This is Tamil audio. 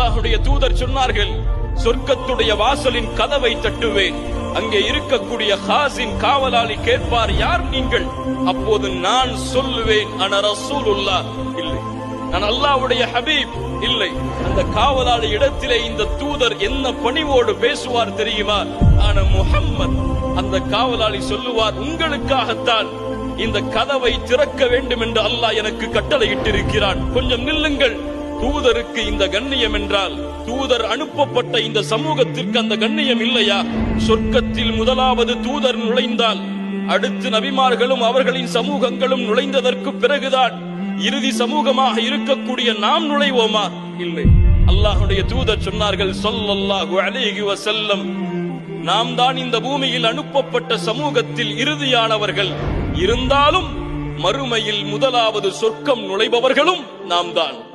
அல்லாஹுடைய தூதர் சொன்னார்கள் சொர்க்கத்துடைய வாசலின் கதவை தட்டுவேன் அங்கே இருக்கக்கூடிய ஹாசின் காவலாளி கேட்பார் யார் நீங்கள்? அப்போது நான் சொல்லுவேன் அன ரசூலுல்லா இல்லை. நான் அல்லாவுடைய ஹபீப். இல்லை. அந்த காவலாளி இடத்திலே இந்த தூதர் என்ன பணிவோடு பேசுவார் தெரியுமா? ஆன முஹம்மத். அந்த காவலாளி சொல்லுவார் உங்களுக்காகத்தான் இந்த கதவை திறக்க வேண்டும் என்று அல்லாஹ் எனக்கு கட்டளையிட்டிருக்கிறான். கொஞ்சம் நில்லுங்கள். தூதருக்கு இந்த கண்ணியம் என்றால் தூதர் அனுப்பப்பட்ட இந்த சமூகத்திற்கு அந்த கண்ணியம் இல்லையா? சொர்க்கத்தில் முதலாவது தூதர் நுழைந்தால் அடுத்து நபிமார்களும் அவர்களின் சமூகங்களும் நுழைந்ததற்கு பிறகுதான் இறுதி சமூகமாக இருக்கக்கூடிய நாம் நுழைவோமா? இல்லை. அல்லாஹுடைய தூதர் சொன்னார்கள் சொல்லல்லாஹு அலைஹி வஸல்லம். நாம் தான் இந்த பூமியில் அனுப்பப்பட்ட சமூகத்தில் இறுதியானவர்கள். இருந்தாலும் மறுமையில் முதலாவது சொர்க்கம் நுழைபவர்களும் நாம் தான்.